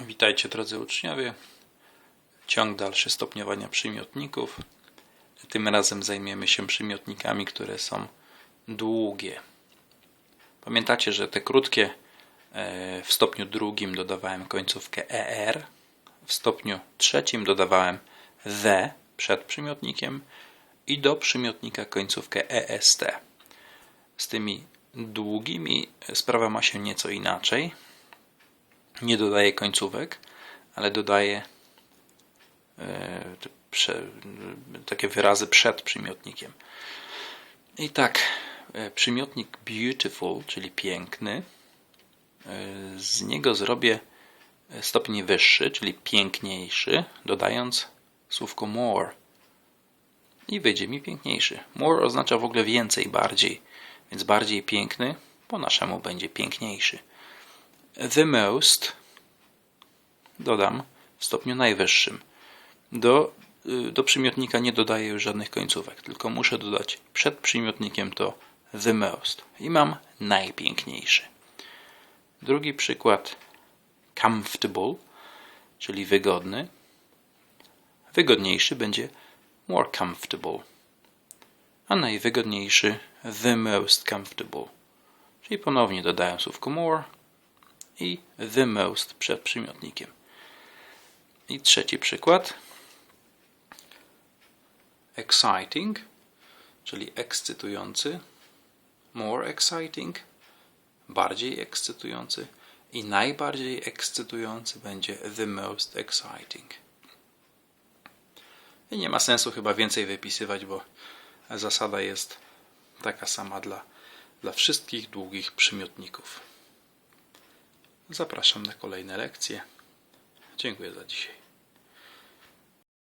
Witajcie drodzy uczniowie. Ciąg dalszy stopniowania przymiotników. Tym razem zajmiemy się przymiotnikami, które są długie. Pamiętacie, że te krótkie e, w stopniu drugim dodawałem końcówkę er, w stopniu trzecim dodawałem the przed przymiotnikiem i do przymiotnika końcówkę est. Z tymi długimi sprawa ma się nieco inaczej nie dodaję końcówek, ale dodaję e, takie wyrazy przed przymiotnikiem. I tak, e, przymiotnik beautiful, czyli piękny, e, z niego zrobię stopień wyższy, czyli piękniejszy, dodając słówko more. I wyjdzie mi piękniejszy. More oznacza w ogóle więcej, bardziej. Więc bardziej piękny po naszemu będzie piękniejszy. The most dodam w stopniu najwyższym. Do, y, do przymiotnika nie dodaję już żadnych końcówek, tylko muszę dodać przed przymiotnikiem to the most. I mam najpiękniejszy. Drugi przykład comfortable, czyli wygodny. Wygodniejszy będzie more comfortable, a najwygodniejszy the most comfortable. Czyli ponownie dodaję słówko more i the most przed przymiotnikiem. I trzeci przykład. Exciting, czyli ekscytujący. More exciting, bardziej ekscytujący. I najbardziej ekscytujący będzie the most exciting. I nie ma sensu chyba więcej wypisywać, bo zasada jest taka sama dla, dla wszystkich długich przymiotników. Zapraszam na kolejne lekcje. Dziękuję za dzisiaj.